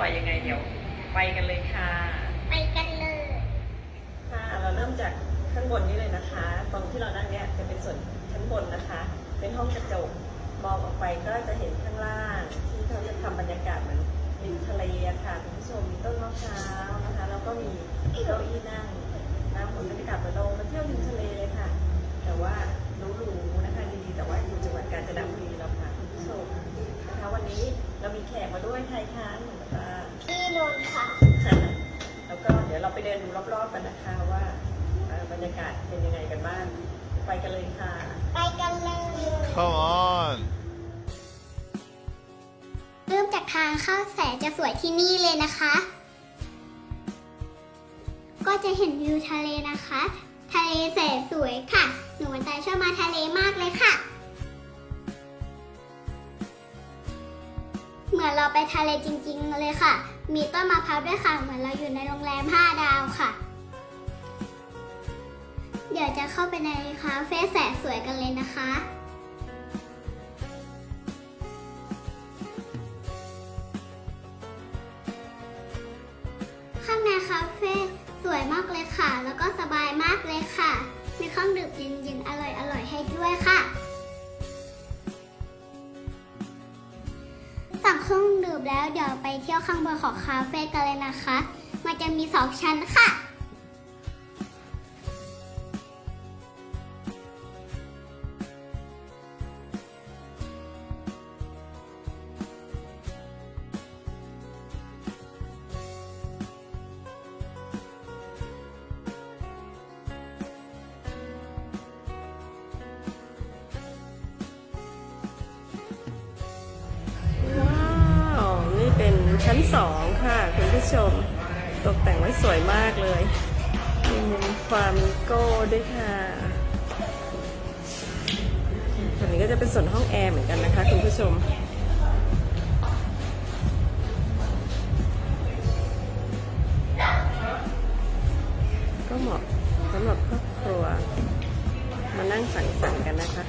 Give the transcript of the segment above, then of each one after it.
ไปกันเลยค่ะ ไปกันเลยค่ะเราเริ่มจากข้างบนนี้เลยนะคะ ตรงที่เรานั่งเนี่ยจะเป็นส่วนชั้นบนนะคะ เป็นห้องกระจกมองออกไปก็จะเห็นข้างล่างที่เขาจะทำบรรยากาศเหมือนริมทะเลอะค่ะคุณผู้ชมมีต้นมะพร้าวนะคะแล้วก็มีเก้าอี้นั่งน้ำผลบรรยากาศเหมือนเรามาเที่ยวริมทะเลเลยค่ะ แต่ว่าหรูๆนะคะดีๆแต่ว่าอยู่จังหวัดกาญจนบุรีเราค่ะคุณผู้ชมนะคะ วันนี้เรามีแขกมาด้วยใครคะหนูตา พี่นนท์ค่ะ แล้วก็เดี๋ยวเราไปเดินดูรอบๆกันนะคะว่าเอ่อบรรยากาศเป็นยังไงกันบ้าง ไปกันเลยค่ะ ไปกันเลย Come on. เริ่มจากทางเข้าแสงจะสวยที่นี่เลยนะคะ ก็จะเห็นวิวทะเลนะคะ ทะเลแสนสวยค่ะ หนูวันตาชอบมาทะเลมากเลยค่ะ เหมือนเราไปทะเลจริงๆเลยค่ะ มีต้นมะพร้าวด้วยค่ะ เหมือนเราอยู่ในโรงแรม 5 ดาวค่ะ เดี๋ยวจะเข้าไปในคาเฟ่แสนสวยกันเลยนะคะ ข้างในคาเฟ่สวยมากเลยค่ะ แล้วก็สบายมากเลยค่ะ มีเครื่องดื่มเย็นๆ อร่อยๆ ให้ด้วยค่ะ แล้วเดี๋ยวไปเที่ยวข้างบนของคาเฟ่กันเลยนะคะ มันจะมีสองชั้นค่ะ ชั้นสองค่ะ คุณผู้ชม ตกแต่งไว้สวยมากเลยมีมุมฟามโก้ด้วยค่ะส่วนนี้ก็จะเป็นส่วนห้องแอร์เหมือนกันนะคะ คุณผู้ชมก็เหมาะสำหรับครอบครัว มานั่งสังสรรค์กันนะคะ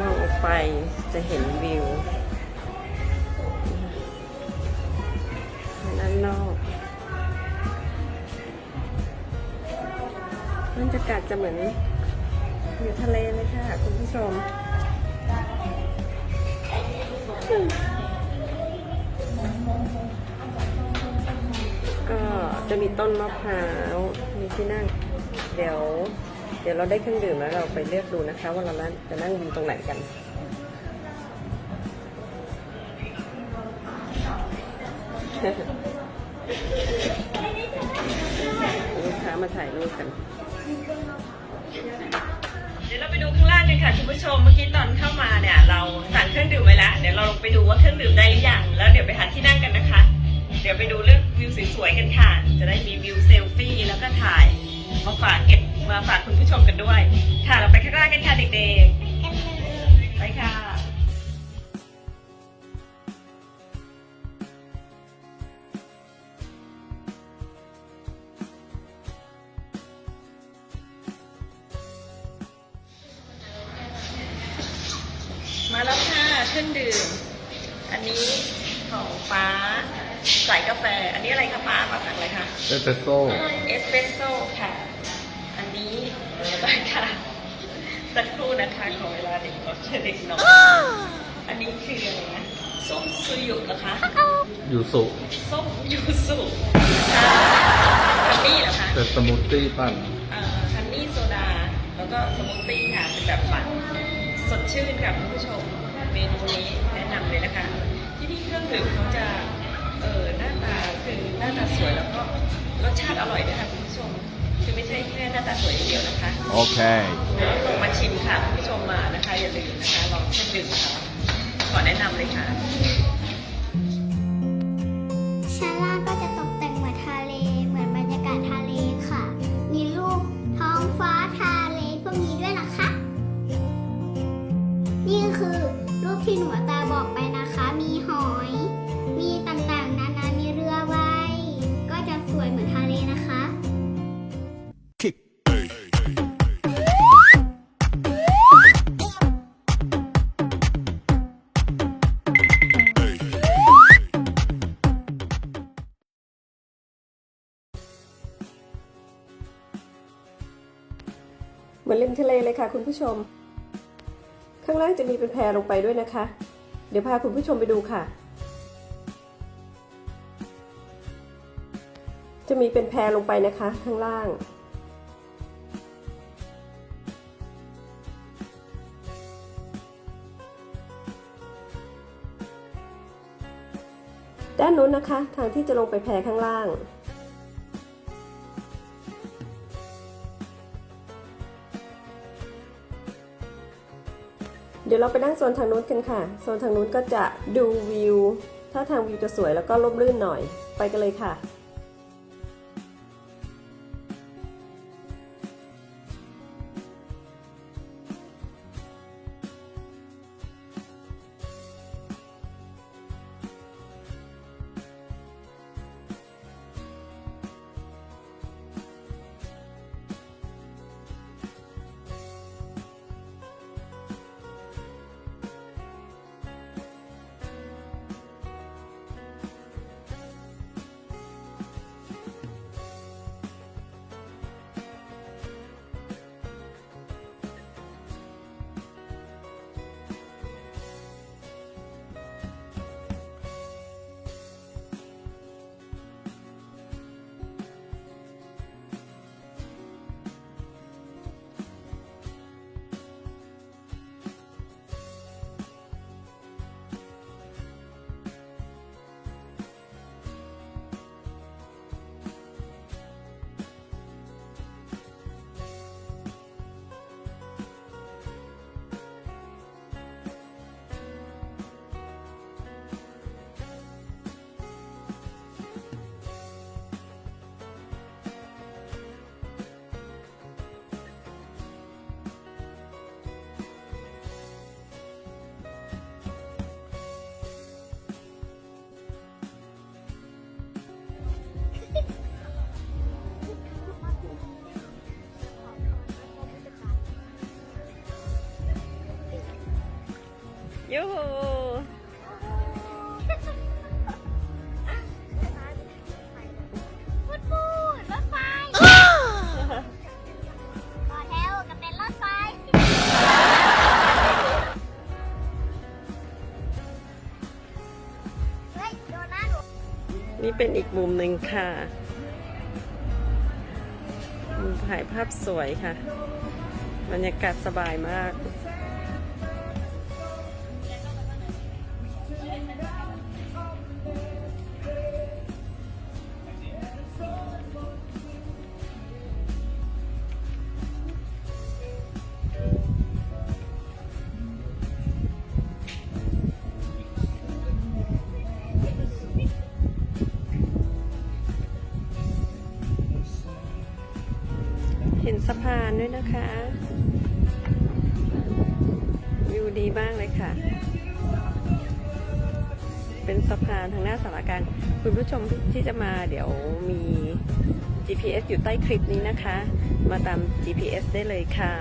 มองออกไปจะเห็นวิวด้านนอกบรรยากาศจะเหมือนอยู่ทะเลเลยค่ะ คุณผู้ชมก็จะมีต้นมะพร้าว มีที่นั่ง เดี๋ยว ดี๋ยวเราได้เครื่องดื่มแล้วเราไปเลือกดูนะคะ ว่าเราจะนั่งยืนตรงไหนกันลูกค้ามาถ่ายรูปกัน เดี๋ยวเราไปดูข้างล่างกันค่ะคุณผู้ชม เมื่อกี้ตอนเข้ามาเนี่ย เราสั่งเครื่องดื่มไว้แล้ว เดี๋ยวเราลงไปดูว่าเครื่องดื่มได้หรือยัง แล้วเดี๋ยวไปหาที่นั่งกันนะคะ เดี๋ยวไปดูเรื่องวิวสวยๆกันค่ะ จะได้มีวิวเซลฟี่แล้วก็ถ่ายมาฝากเก็บ มาฝากคุณผู้ชมกันด้วย ค่ะ เราไปข้างล่างกันค่ะเด็กๆ ไปค่ะ มาแล้วค่ะเครื่องดื่ม อันนี้ของฟ้าใส่กาแฟ อันนี้อะไรคะฟ้าฟ้าสั่งอะไรคะ Espresso. เอสเปรสโซ่ค่ะอัน นี้ไปค่ะ สักครู่นะคะขอเวลาเด็กรถเด็กน้อยอันนี้คืออะไรนะส้มซุยุเหรอคะยูสุส้มยูสุค่ะฮันนี่เหรอคะเป็นสมูทตี้ปั่นเอ่อฮันนี่โซดา แล้วก็สมูทตี้ค่ะเป็นแบบปั่นสดชื่นค่ะคุณผู้ชมเมนูนี้แนะนำเลยนะคะ ที่นี่เครื่องดื่มเขาจะเออหน้าตาคือหน้าตาสวยแล้วก็รสชาติอร่อยด้วยค่ะคุณผู้ชม คือไม่ใช่แค่หน้าตาสวยอย่างเดียวนะคะ Okay. แล้วลองมาชิมค่ะคุณผู้ชมมานะคะ อย่าลืมนะคะ ลองเครื่องดื่มค่ะขอแนะนำเลยค่ะ อนริมทะเลเลยค่ะคุณผู้ชม ข้างล่างจะมีเป็นแพลงไปด้วยนะคะ เดี๋ยวพาคุณผู้ชมไปดูค่ะ จะมีเป็นแพลงไปนะคะ ข้างล่างด้านนู้นนะคะ ทางที่จะลงไปแพรข้างล่าง เดี๋ยวเราไปนั่งโซนทางนู้นกันค่ะ โซนทางนู้นก็จะดูวิว ถ้าทางวิวจะสวยแล้วก็ร่มรื่นหน่อย ไปกันเลยค่ะ ยูฮูพูดพูดรถไฟต่อแถวกับเป็นรถไฟ เฮ้ย โดนหน้าหนูนี่เป็นอีกมุมหนึ่งค่ะมุมถ่ายภาพสวยค่ะ บรรยากาศสบายมาก ด้วยนะคะ วิวดีมากเลยค่ะ เป็นสะพานทางหน้าสารการ คุณผู้ชมที่จะมาเดี๋ยวมี GPS อยู่ใต้คลิปนี้นะคะ มาตาม GPS ได้เลยค่ะ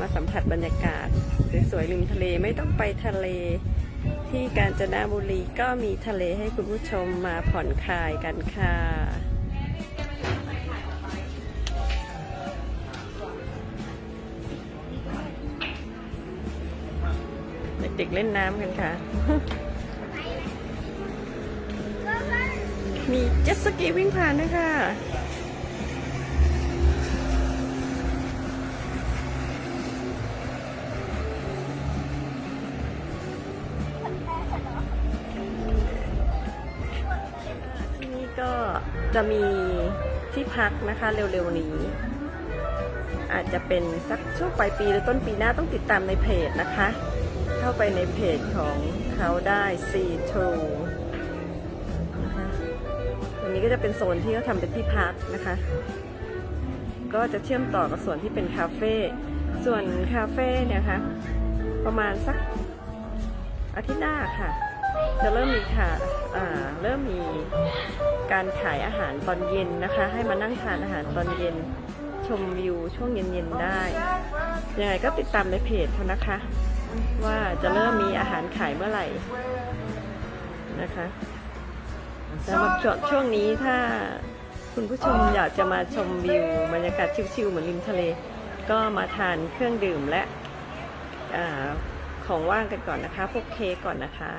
มาสัมผัสบรรยากาศสวยๆริมทะเลไม่ต้องไปทะเลที่กาญจนบุรีก็มีทะเลให้คุณผู้ชมมาผ่อนคลายกันค่ะ ด็กๆเล่นน้ำกันค่ะ มีเจ็ตสกีวิ่งผ่านด้วยค่ะที่นี่ก็จะมีที่พักนะคะเร็วๆนี้ อาจจะเป็นสักช่วงปลายปีหรือต้นปีหน้าต้องติดตามในเพจนะคะ เข้าไปในเพจของเขาได้ C2 นะคะตรงนี้ก็จะเป็นโซนที่เขาทำเป็นที่พักนะคะ ก็จะเชื่อมต่อกับส่วนที่เป็นคาเฟ่ ส่วนคาเฟ่เนี่ยคะประมาณสักอาทิตย์หน้าค่ะ จะเริ่มมีค่ะเริ่มมีการขายอาหารตอนเย็นนะคะ ให้มานั่งทานอาหารตอนเย็นชมวิวช่วงเย็นๆได้ ยังไงก็ติดตามในเพจเขานะคะ ว่าจะเริ่มมีอาหารขายเมื่อไหร่นะคะสำหรับช่วงช่วงนี้ถ้าคุณผู้ชมอยากจะมาชมวิวบรรยากาศชิลๆเหมือนริมทะเล ก็มาทานเครื่องดื่มและอของว่างกันก่อนนะคะ พวกเค้กก่อนนะคะ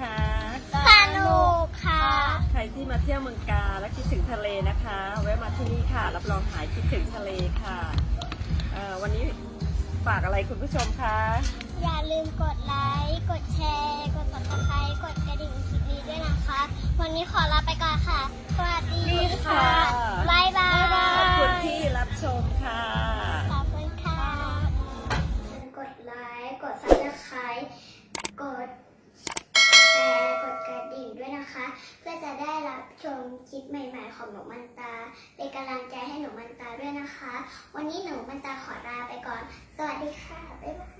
คะสนุกค่ะ ใครที่มาเที่ยวเมืองกาและคิดถึงทะเลนะคะ แวะมาที่นี่ค่ะ รับรองหายคิดถึงทะเลค่ะเอ่อวันนี้ฝากอะไรคุณผู้ชมคะ อย่าลืมกดไลค์ กดแชร์ กด subscribe กดกระดิ่งคลิปนี้ด้วยนะคะ วันนี้ขอลาไปก่อนค่ะ สวัสดีค่ะ บ๊ายบาย ขอบคุณที่รับชมค่ะ คิดใหม่ ๆ ของหนูมันตา เป็นกำลังใจให้หนูมันตาด้วยนะคะ วันนี้หนูมันตาขอลาไปก่อน สวัสดีค่ะ บ๊ายบาย